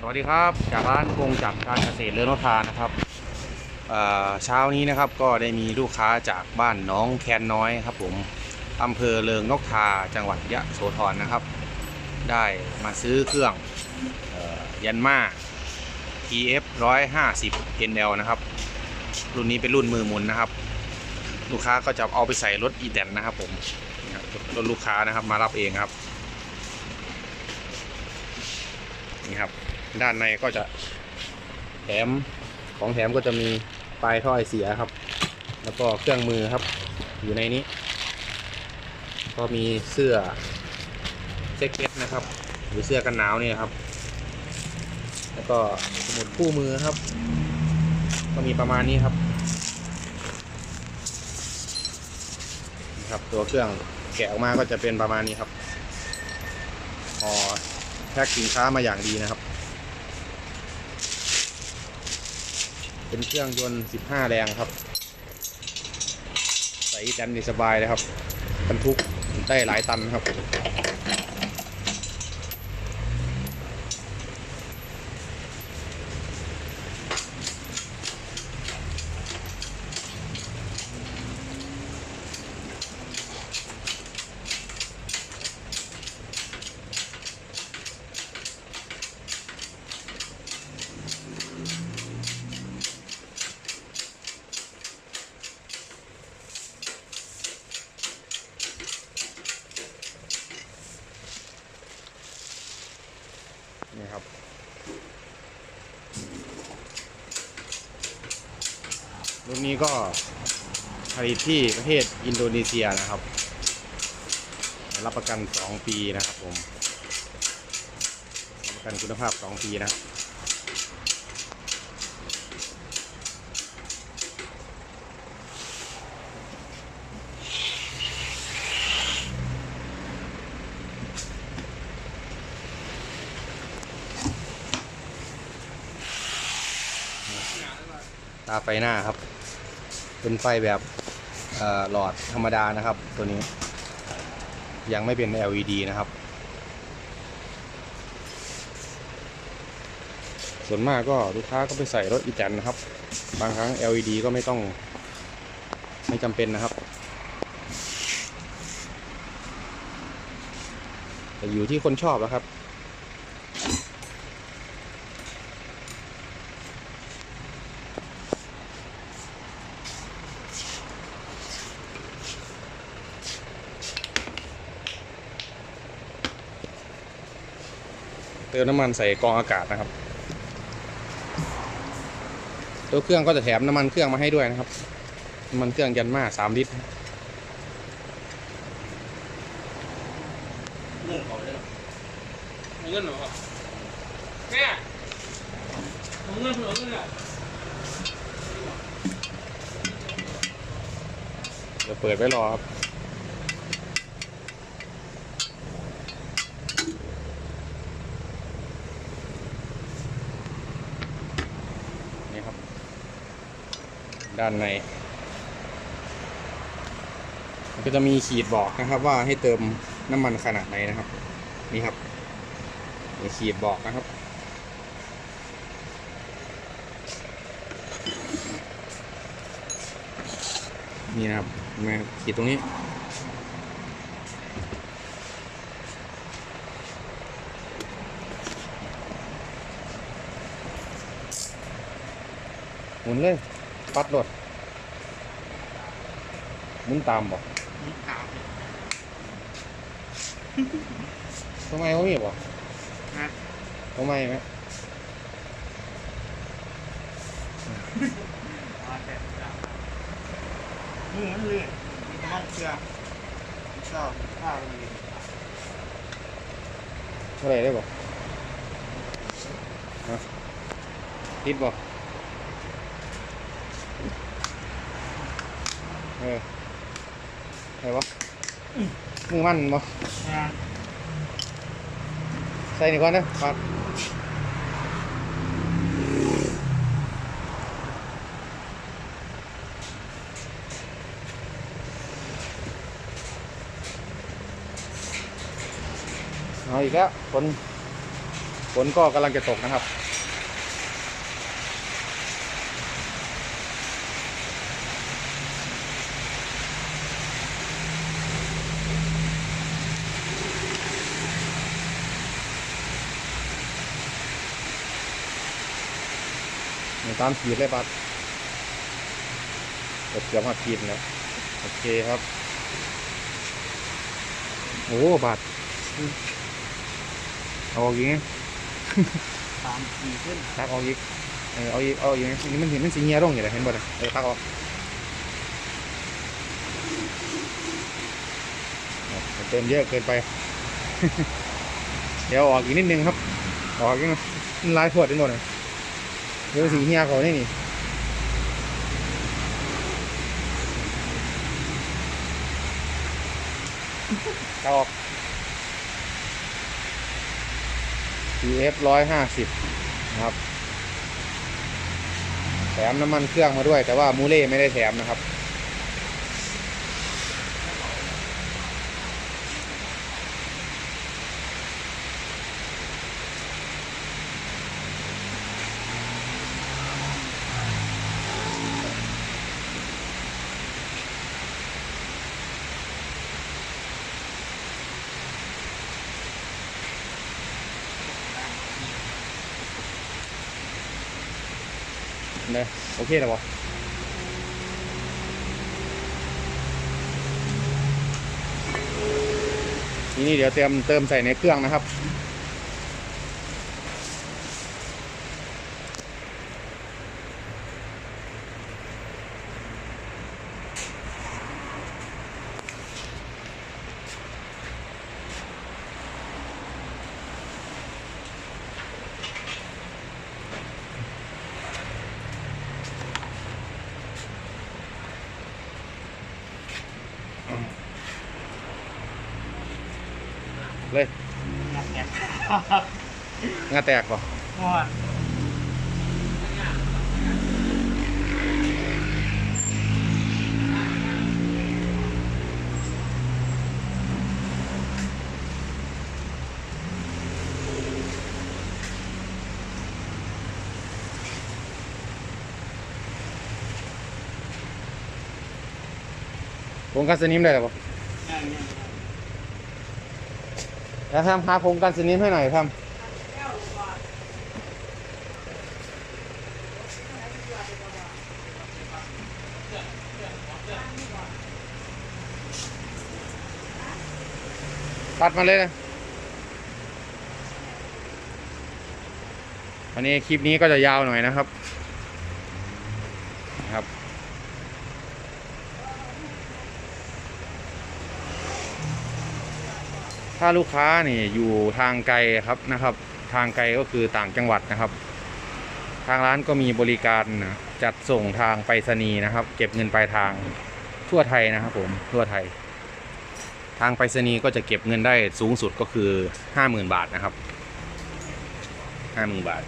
สวัสดีครับจากร้านกงจักการเกษตรเรือนทานะครับเช้านี้นะครับก็ได้มีลูกค้าจากบ้านน้องแคนน้อยครับผมอำเภอเริงนกทาจังหวัดยะโสธรนะครับ ได้มาซื้อเครื่องออยันมา TF 150 NL นะครับ รุ่นนี้เป็นรุ่นมือหมุนนะครับ ลูกค้าก็จะเอาไปใส่รถอีแตนนะครับผมรถลูกค้านะครับมารับเองครับนี่ครับ ด้านในก็จะแถมของแถมก็จะมีปลายท่อไอเสียครับ แล้วก็เครื่องมือครับ อยู่ในนี้ ก็มีเสื้อแจ็คเก็ตนะครับ หรือเสื้อกันหนาวนี่ครับ แล้วก็สมุดคู่มือครับ ก็มีประมาณนี้ครับนี่ครับตัวเครื่องแกะออกมาก็จะเป็นประมาณนี้ครับพอแพ็คสินค้ามาอย่างดีนะครับ เป็นเครื่องยนต์ 15 แรงครับ ใส่แดนนี่สบายเลยครับบรรทุกได้หลายตันครับ ก็ผลิตที่ประเทศอินโดนีเซียนะครับ รับประกัน 2 ปีนะครับผม รับประกันคุณภาพ 2 ปีนะตาไฟหน้าครับ เป็นไฟแบบหลอดธรรมดานะครับ ตัวนี้ ยังไม่เป็น LED นะครับ ส่วนมากก็ลูกค้าก็ไปใส่รถอีแตนนะครับ บางครั้ง LED ก็ไม่ต้องไม่จำเป็นนะครับแต่อยู่ที่คนชอบแล้วครับ ติมน้ำมันใส่กรองอากาศนะครับ ตัวเครื่องก็จะแถมน้ำมันเครื่องมาให้ด้วยนะครับน้ำมันเครื่องยันมาสามลิตรเรื่องเขาเลยเอาเงินเหรอวะแม่เอาเงินเอาเงินอะเดี๋ยวเปิดไว้รอครับ นี่ครับ ด้านใน มันก็จะมีขีดบอกนะครับว่าให้เติมน้ำมันขนาดไหนนะครับ นี่ครับมีขีดบอกนะครับนี่นะครับมครับขีดตรงนี้หมุนเลย ปัดรถหมุนตามบอกถามทำไมเขามีบอกนะทำไมไหมมือมันเลื่อนมันเชื่อชอบข้าวมันเลื่อนเท่าไหรได้บอกฮะติดบ อกเออใช่ปะมึงมันบ่นะใส่นี่ก่อนนะปัดเอาอีกแล้วฝนฝฝนก็กำลังจะตกนะครับ ตามขีดเลยบัดเกือบเกือบมาขีดแล้วโอเคครับโอ้บาทเอาออกอีกไงสามสี่ขึ้นตักออกอีกเออเอาอีกเอาอีกไงนี่มันเห็นมันสีเงียลงอยู่เลยเห็นบ่เลยเออตักออกเอาเติมเยอะเกินไป เดี๋ยวออกอีกนิดนึงครับ ออกอีกนะมันลายขวดนิดหน่อย เดี๋ยวสีเหียเขานี่นี่ตักออก TF ร้อยห้าสิบนะครับ แถมน้ำมันเครื่องมาด้วย แต่ว่ามูเล่ไม่ได้แถมนะครับ นะโอเคแล้วบอทีนี้เดี๋ยวเตรียมเติมใส่ในเครื่องนะครับ เลยนักแข่งงาแตกป่ะง่วนโครงการสนิมได้หรอป่ะ แล้วทำหาโคงการสนิมให้หน่อยทำตัดมาเลยนะ วันนี้คลิปนี้ก็จะยาวหน่อยนะครับ ถ้าลูกค้านี่อยู่ทางไกลครับนะครับ ทางไกลก็คือต่างจังหวัดนะครับ ทางร้านก็มีบริการจัดส่งทางไปรษณีย์นะครับ เก็บเงินปลายทางทั่วไทยนะครับผมทั่วไทย ทางไปรษณีย์ก็จะเก็บเงินได้สูงสุดก็คือห้าหมื่นบาทนะครับห้าหมื่นบาท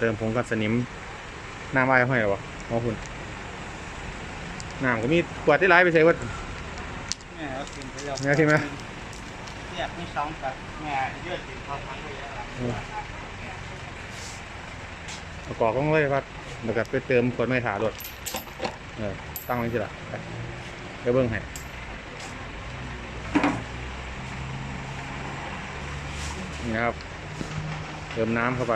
เติมผงกันสนิมน้ำไอ้ห้อยหรอวะมอคุณน้ำก็มีขวดที่ร้ายไปใช้ว่าแม่เอากินไปแล้วแม่เอากินไหมเนี่ยมีสองแบบแม่เยอะสิเขาทั้งเลยแล้วเอากรอกต้องเลยว่าเดี๋ยวกับไปเติมขวดไม่ถาดดเออตั้งไว้ทีละไปเดี๋ยวเบิ้งให้นี่นะครับ เติมน้ำเข้าไป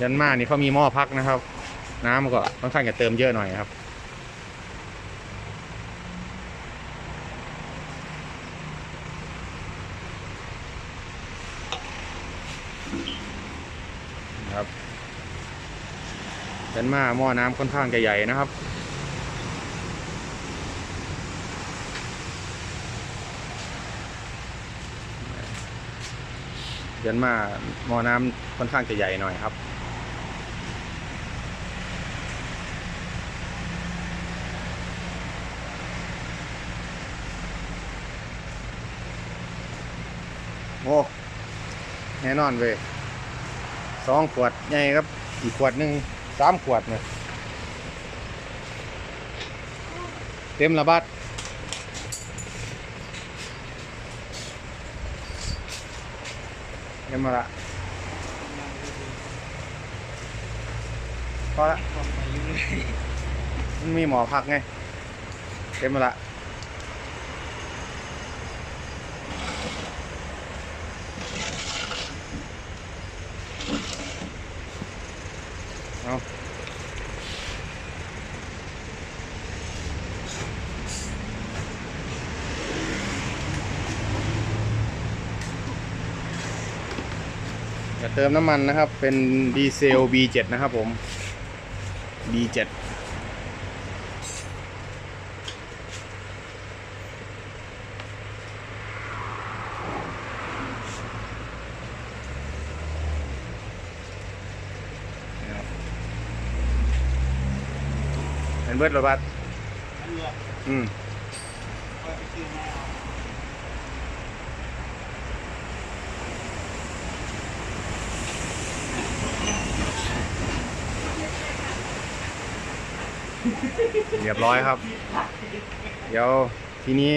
ยันมานี่เขามีหม้อพักนะครับ น้ำมันก็ค่อนข้างจะเติมเยอะหน่อยครับ ครับยันมาหม้อน้ำค่อนข้างจะใหญ่นะครับยันมาหม้อน้ำค่อนข้างจะใหญ่หน่อยครับ น โอ้แน่นอนเว้ยสองขวดใหญ่ครับ อีกขวดหนึ่งสามขวดเนี่ยเต็มระบาดเต็มละพอละมันมีหมอพักไง เต็มละ จะเติมน้ำมันนะครับ เป็นดีเซล B7 นะครับผม B7 เป็นเบิดรถบัสอืม เรียบร้อยครับ เดี๋ยวทีนี้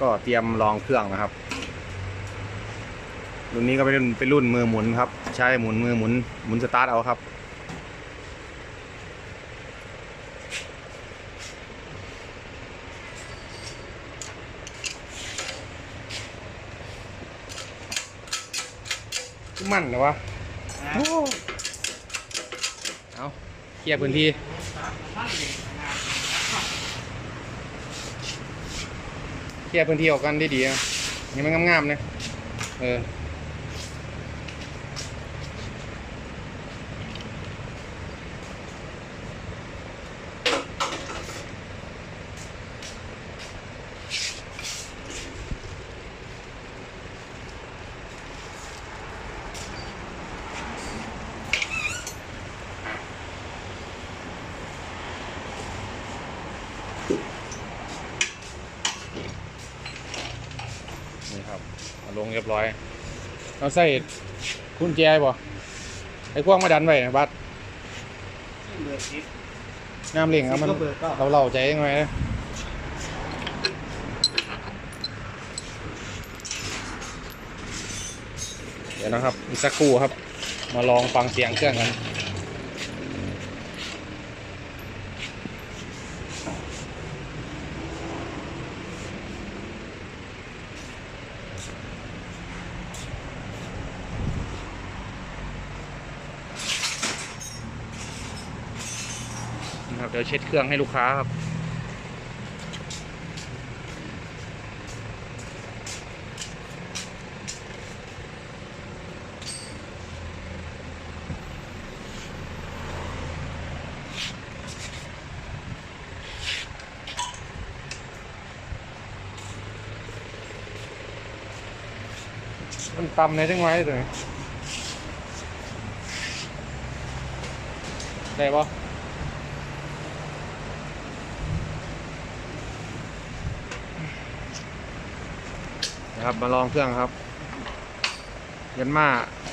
ก็เตรียมลองเครื่องนะครับ รุ่นนี้ก็เป็นเป็นรุ่นมือหมุนครับ ใช้หมุนมือหมุนหมุนสตาร์ทเอาครับ มันเหรอวะโอ้เอาเคลียร์พื้นที่ เคลียร์พื้นที่ออกกันได้ดีนะนี่มันงามๆนะเออนี่ครับเอาลงเรีย บร้อยเราใส่คุณแจบ่ไอ้พวกมาดันไว้นะบัสเบอร์สิบ น้ำเล่งครับมัน ก็เบอร์เก้าเราเล่าใจยังไงนะเดี๋ยวนะครับอีกสักครู่ครับ มาลองฟังเสียงเครื่องกัน เช็ดเครื่องให้ลูกค้าครับมันตำในจังไว้เลยได้ปะ นะครับ มาลองเครื่องครับยันมา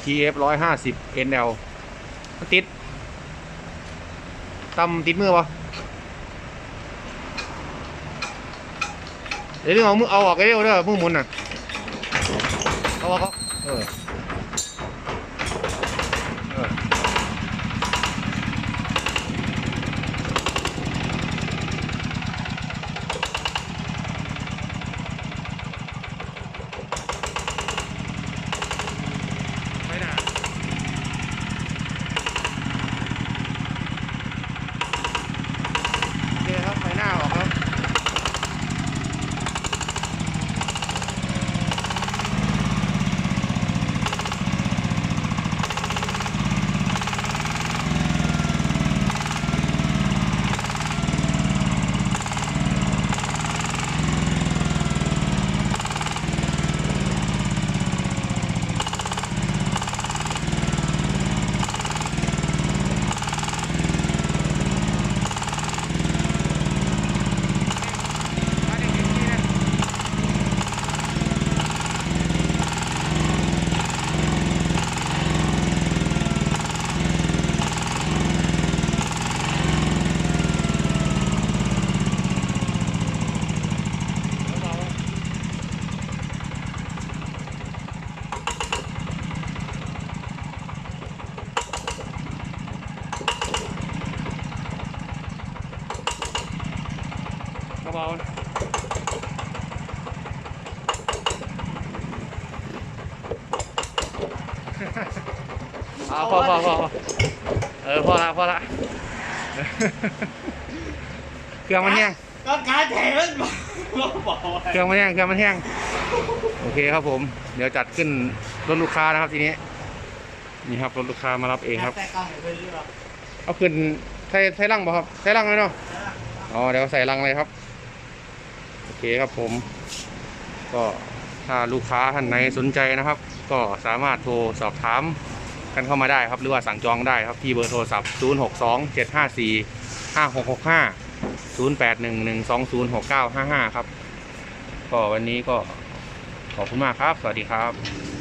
TF ร้อยห้าสิบ NL มันติดตำติดมือปะเดี๋ยวนึงเอามือเอาออกเร็วเด้อมือหมุนน่ะเอาออกเอาเออเออไปหนาโอเคครับไปหน้าออกครับ น เอาพอพอพอพอเออพอละพอละ เครื่องมันแห้งก็การแถมมันบอกว่าเครื่องมันแห้งเครื่องมันแห้งโอเคครับผม เดี๋ยวจัดขึ้นรถลูกค้านะครับทีนี้ นี่ครับรถลูกค้ามารับเองครับแต่กล้องเห็นเลยหรอเอาขึ้นใส่ใส่ลังบ่ครับใส่ลังเลยเนาะอ๋อเดี๋ยวใส่ลังเลยครับ โอเคครับผม ก็ถ้าลูกค้าท่านไหนสนใจนะครับ ก็สามารถโทรสอบถาม กันเข้ามาได้ครับหรือว่าสั่งจองได้ครับที่เบอร์โทรศัพท์ 0 6 2 7 5 4 5 6 6 5 0 8 1 1 2 0 6 9 5 5 ครับ ก็วันนี้ก็ขอบคุณมากครับ สวัสดีครับ